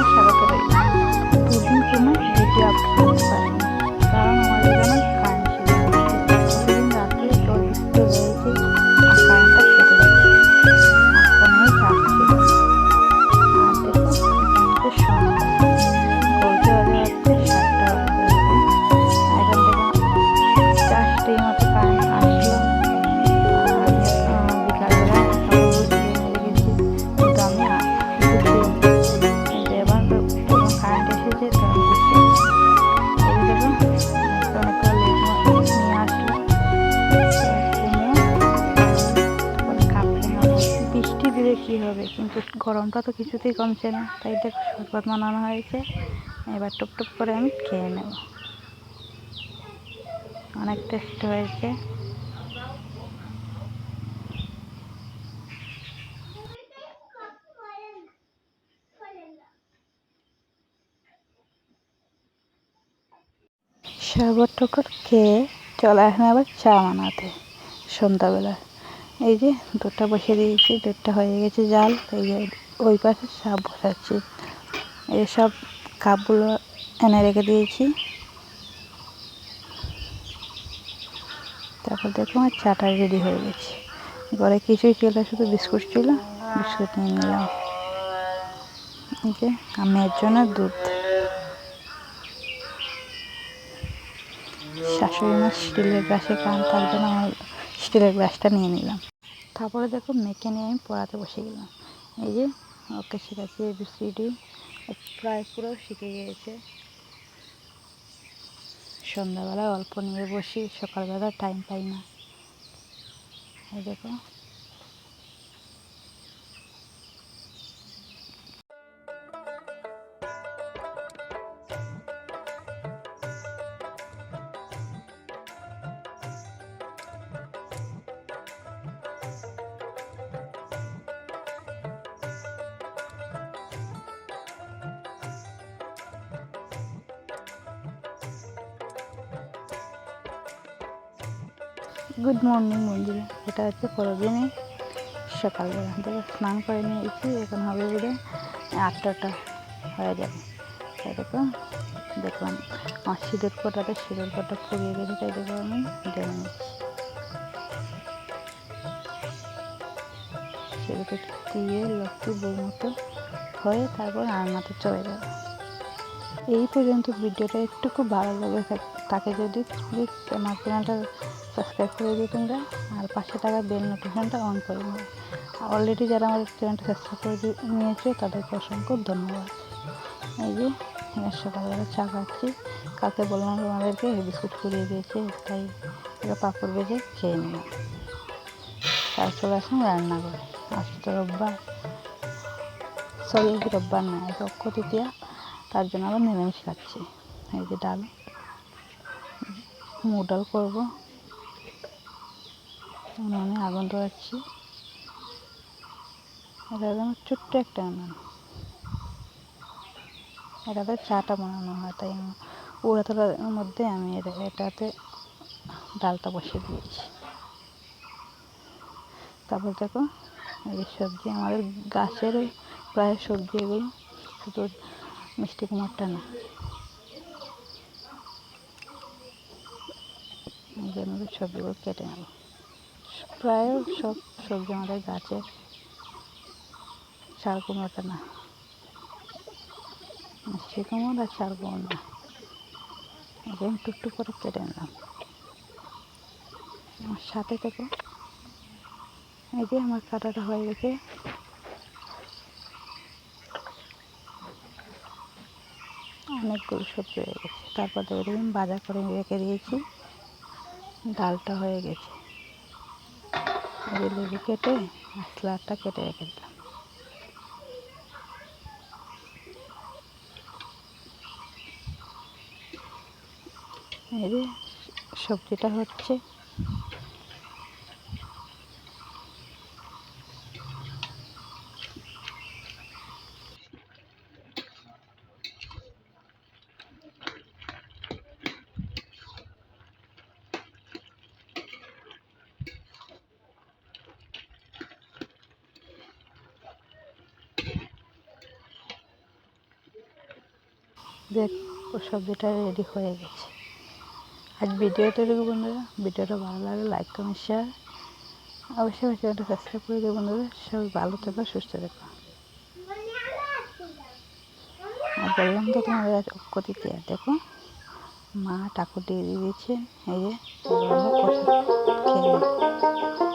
জন্য স্বাগত রইল গরমটা তো কিছুতেই কমছে না। তাই দেখো, শরবত বানানো হয়েছে। এবার টুপ টুপ করে আমি খেয়ে নেব। অনেক টেস্ট হয়েছে। শরবত টকর খেয়ে চলে আসেন আবার চা বানাতে। সন্ধ্যাবেলা। এই যে দুধটা বসিয়ে দিয়েছি, দুধটা হয়ে গেছে জাল। এই যে ওই পাশে সাপ বসাচ্ছি। এই সব কাপগুলো এনে রেখে দিয়েছি। তারপর দেখো আমার চাটা রেডি হয়ে গেছে। ঘরে কিছুই ছিল, শুধু বিস্কুট ছিল। বিস্কুট নিয়ে নিলাম। এই যে মেয়ের জন্য দুধ। শাশুড়ি মা স্টিলের গ্লাসে খান তার জন্য আমার স্টিলের গ্লাসটা নিয়ে নিলাম। তারপরে দেখো মেয়েকে নিয়ে আমি পড়াতে বসে গেলাম। এই যে ওকে শেখাচ্ছি এবিসিডি প্রায় পুরো শিখে গিয়েছে। সন্ধ্যাবেলায় অল্প নিয়ে বসি, সকালবেলা টাইম পাই না। এই দেখো। গুড মর্নিং বন্ধুরা এটা হচ্ছে পরদিনে সকালবেলা। দেখো, স্নান করে নিয়েছি, এখন হবে বলে আটটাটা হয়ে যাবে। তাই দেখো, দেখলাম আমার সিঁদুর কোটাতে সিঁদুর কোটা পুড়িয়ে গেছে, তাই দেখো আমি জেনে নিচ্ছি। দিয়ে লক্ষ্মী বউ মতো হয়ে তারপর রান্নাতে চলে যাবে। এই পর্যন্ত ভিডিওটা একটু খুব ভালো লাগে তাকে যদি প্লিজ আমার চ্যানেলটা সাবস্ক্রাইব করে দিও তোমরা, আর পাঁচশো টাকা বেল নোটিফিকেশনটা অন করে নেবে অলরেডি যারা আমাদের চ্যানেলটা সাবস্ক্রাইব করে নিয়েছে, তাদেরকে অসংখ্য ধন্যবাদ। এই যে সকালবেলা চা খাচ্ছি। কালকে বললাম তোমাদেরকে বিস্কুট করিয়ে দিয়েছে, তাই এটা পাঁপড় ভেজে খেয়ে নিলাম তার চলে আসলাম রান্না করে আজকে তো রোববার। সরি রোববার না এটা অক্ষ তৃতীয়া, তার জন্য আবার নিরামিষ খাচ্ছি। এই যে ডাল। মুগ করব। উনুনে আগুন ধরাচ্ছি। এটা যেন ছোট্ট একটা উনুন এটাতে চাটা বানানো হয়, তাই উড়াতলার মধ্যে আমি এটা, এটাতে ডালটা বসিয়ে দিয়েছি। তারপর দেখো, এই সবজি, আমাদের গাছের প্রায় সবজি এগুলো, শুধু মিষ্টি কুমারটা না। এই জন্য সবজিগুলো কেটে নেব। প্রায় সব সবজি আমাদের গাছে চাল কুমড়োটা না। মিষ্টি কুমড়ো আর চাল কুমড়ো না। একদম টুকটুক করে কেটে নিলাম। আমার সাথে থেকে এই যে আমার কাটাটা হয়ে গেছে। অনেকগুলো সবজি হয়ে গেছে। তারপর দেখুন বাজার করে রেখে দিয়েছি। ডালটা হয়ে গেছে। লেবু কেটে মশলাটা কেটে রেখে দিলাম। এই সবজিটা হচ্ছে দেখ ও সবজিটা রেডি হয়ে গেছে আজ ভিডিওটা এটুকু বন্ধুরা ভিডিওটা ভালো লাগে লাইক কমেন্ট শেয়ার অবশ্যই চ্যানেলটা সাবস্ক্রাইব করে দেবো বন্ধুরা সবাই ভালো থেকো সুস্থ থেকো আর বললাম তো তোমাদের আজ অক্ষতিতে দেখো মা ঠাকুর দিয়ে দিয়েছে এই যে খেয়ে